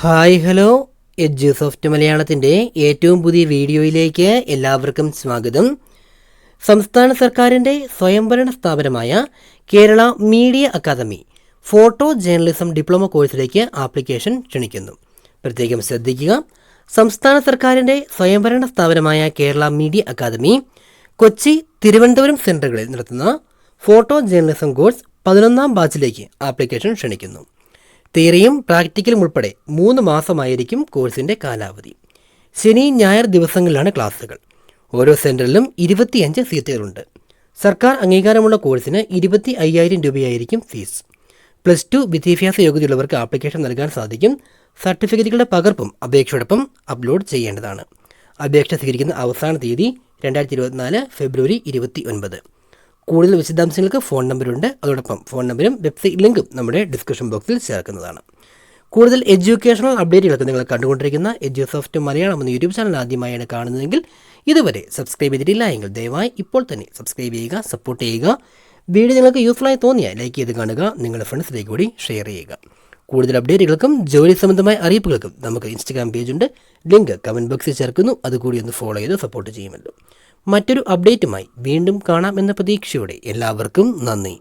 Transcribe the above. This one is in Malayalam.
Hi hello. എജ് സോഫ്റ്റ് മലയാളത്തിന്റെ ഏറ്റവും പുതിയ വീഡിയോയിലേക്ക് എല്ലാവർക്കും സ്വാഗതം. സംസ്ഥാന സർക്കാരിന്റെ സ്വയംഭരണ സ്ഥാപനമായ Kerala media academy photo journalism diploma കോഴ്സിലേക്ക് ആപ്ലിക്കേഷൻ ക്ഷണിക്കുന്നു. പ്രത്യേകം ശ്രദ്ധിക്കുക സംസ്ഥാന സർക്കാരിന്റെ സ്വയംഭരണ സ്ഥാപനമായ കേരള മീഡിയ അക്കാദമി കൊച്ചി തിരുവനന്തപുരം സെന്ററുകളിൽ നടത്തുന്ന ഫോട്ടോ ജേർണലിസം കോഴ്സ് പതിനൊന്നാം ബാച്ചിലേക്ക് ആപ്ലിക്കേഷൻ ക്ഷണിക്കുന്നു. തിയറിയും പ്രാക്ടിക്കലും ഉൾപ്പെടെ മൂന്ന് മാസമായിരിക്കും കോഴ്സിന്റെ കാലാവധി. ശനി ഞായർ ദിവസങ്ങളിലാണ് ക്ലാസ്സുകൾ. ഓരോ സെന്ററിലും ഇരുപത്തിയഞ്ച് സീറ്റുകളുണ്ട്. സർക്കാർ അംഗീകാരമുള്ള കോഴ്സിന് ഇരുപത്തി അയ്യായിരം രൂപയായിരിക്കും ഫീസ്. പ്ലസ് ടു വിദ്യാഭ്യാസ യോഗ്യതയുള്ളവർക്ക് ആപ്ലിക്കേഷൻ നൽകാൻ സാധിക്കും. സർട്ടിഫിക്കറ്റുകളുടെ പകർപ്പും അപേക്ഷയോടൊപ്പം അപ്ലോഡ് ചെയ്യേണ്ടതാണ്. അപേക്ഷ സ്വീകരിക്കുന്ന അവസാന തീയതി രണ്ടായിരത്തി ഇരുപത്തിനാല് ഫെബ്രുവരി ഇരുപത്തി ഒൻപത് കൂടുതൽ വിശദാംശങ്ങൾക്ക് ഫോൺ നമ്പറുണ്ട് അതോടൊപ്പം ഫോൺ നമ്പരും വെബ്സൈറ്റ് ലിങ്കും നമ്മുടെ ഡിസ്ക്രിപ്ഷൻ ബോക്സിൽ ചേർക്കുന്നതാണ്. കൂടുതൽ എഡ്യൂക്കേഷണൽ അപ്ഡേറ്റുകൾക്ക് നിങ്ങൾ കണ്ടുകൊണ്ടിരിക്കുന്ന എഡ്യൂസോഫ്റ്റ് മലയാളം എന്ന യൂട്യൂബ് ചാനൽ ആദ്യമായാണ് കാണുന്നതെങ്കിൽ ഇതുവരെ സബ്സ്ക്രൈബ് ചെയ്തിട്ടില്ല എങ്കിൽ ദയവായി ഇപ്പോൾ തന്നെ സബ്സ്ക്രൈബ് ചെയ്യുക സപ്പോർട്ട് ചെയ്യുക. വീഡിയോ നിങ്ങൾക്ക് യൂസ്ഫുള്ളായി തോന്നിയാൽ ലൈക്ക് ചെയ്ത് കാണുക നിങ്ങളുടെ ഫ്രണ്ട്സിലേക്ക് കൂടി ഷെയർ ചെയ്യുക. കൂടുതൽ അപ്ഡേറ്റുകൾക്കും ജോലി സംബന്ധമായ അറിയിപ്പുകൾക്കും നമുക്ക് ഇൻസ്റ്റഗ്രാം പേജുണ്ട് ലിങ്ക് കമന്റ് ബോക്സിൽ ചേർക്കുന്നു. അതുകൂടി ഒന്ന് ഫോളോ ചെയ്ത് സപ്പോർട്ട് ചെയ്യുമല്ലോ. മറ്റൊരു അപ്ഡേറ്റുമായി വീണ്ടും കാണാം എന്ന പ്രതീക്ഷയോടെ എല്ലാവർക്കും നന്ദി.